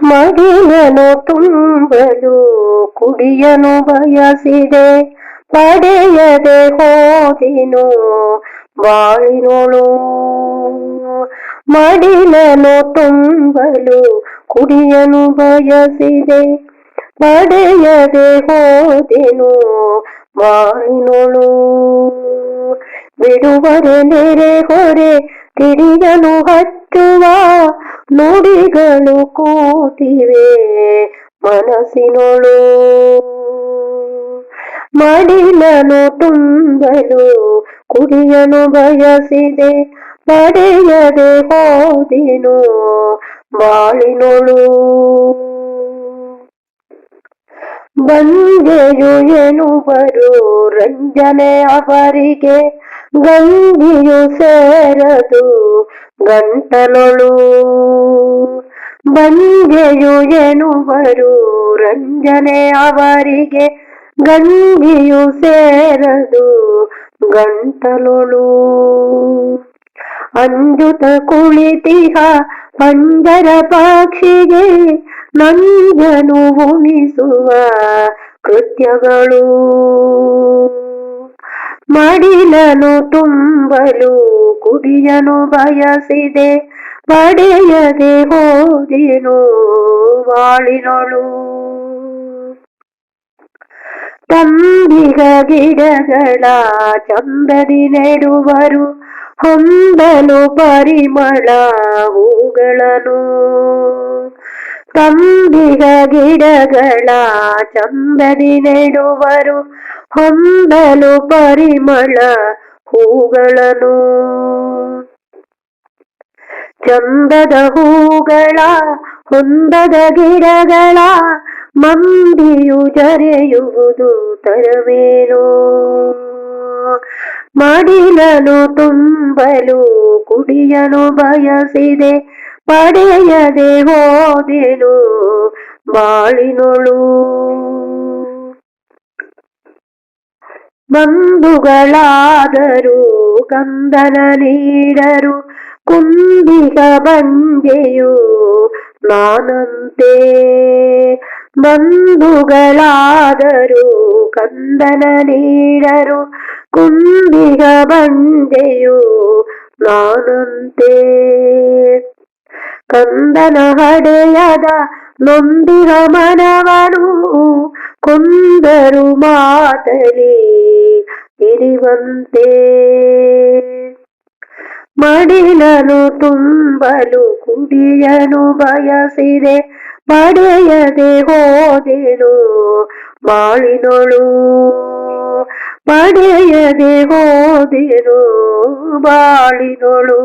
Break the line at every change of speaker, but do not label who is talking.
ಮಡಿಲನು ತುಂಬಲು ಕುಡಿಯನು ಬಯಸಿದೆ ಪಡೆಯದೆ ಹೋದಿನು ಬಾಳಿನೋಳು ಮಡಿಲನು ತುಂಬಲು ಕುಡಿಯನು ಬಯಸಿದೆ ಪಡೆಯದೆ ಹೋದೆನು ಬಾಳಿನೋಳು ಬಿಡುವರೆ ನೆರೆ ಹೊರೆ ತಿರಿಯಲು ಹಚ್ಚುವ ನುಡಿಗಳು ಕೂತಿವೆ ಮನಸ್ಸಿನೊಳು. ಮಡಿಲನು ತುಂಬಲು ಕುಡಿಯನು ಬಯಸಿದೆ ಪಡೆಯದೆ ಹೋದೆನು ಬಾಳಿನೊಳು. ಬಂದೆಯು ಎನ್ನುವರು ರಂಜನೆ ಅವರಿಗೆ, ಗಂಗಿಯು ಸೇರದು ಗಂಟಲೊಳು. ಬಂದೆಯು ಎನ್ನುವರು, ರಂಜನೆ ಅವರಿಗೆ ಗಂಗಿಯು ಸೇರದು, ಗಂಟಲೊಳು. ಅಂಜುತ ಕುಳಿತಿಹ ಪಂಜರ ಪಕ್ಷಿಗೆ, ನಂಜನು ಉಣಿಸುವ ಕೃತ್ಯಗಳು. ಮಡಿಲನು ತುಂಬಲು ಕುಡಿಯನು ಬಯಸಿದೆ ಪಡೆಯದೆ ಹೋದೆನು ಬಾಳಿನೊಳು ತಂಬಿಗ ಗಿಡಗಳ ಚಂದದಿ ನೆಡುವರು ಹೊಂದಲು ಪರಿಮಳ ಹೂಗಳನ್ನು ತಂಬಿಗ ಗಿಡಗಳ ಚಂದದಿ ನೆಡುವರು, ಹೊಂದಲು ಪರಿಮಳ ಹೂಗಳನು ಚಂದದ ಹೂಗಳ, ಹೊಂದದ ಗಿಡಗಳ, ಮಂದಿಯು ಜರೆಯುವುದು ತರವೇನು. ಮಡಿಲನು ತುಂಬಲು ಕುಡಿಯಲು ಬಯಸಿದೆ ಪಡೆಯದೆ ಹೋದೆನು ಬಾಳಿನೊಳು. ಬಂಧುಗಳಾದರೂ ಕಂದನ ನೀಡರು, ಕುಂದಿಗ ಬಂಜೆಯು ನಾನಂತೆ. ಬಂಧುಗಳಾದರೂ ಕಂದನ ನೀಡರು, ಕುಂದಿಗ ಬಂಜೆಯು ನಾನಂತೆ. ಕಂದನ ಹಡೆಯದ ನೊಂದಿಹ ಮನವನು ಕುಂದರು ಮಾತಲಿ ಇರಿವಂತೆ ಮಡಿಲನು ತುಂಬಲು ಕುಡಿಯನು ಬಯಸಿದೆ ಪಡೆಯದೆ ಹೋದೆನು ಬಾಳಿನೊಳು ಪಡೆಯದೆ ಹೋದೆನು ಬಾಳಿನೊಳು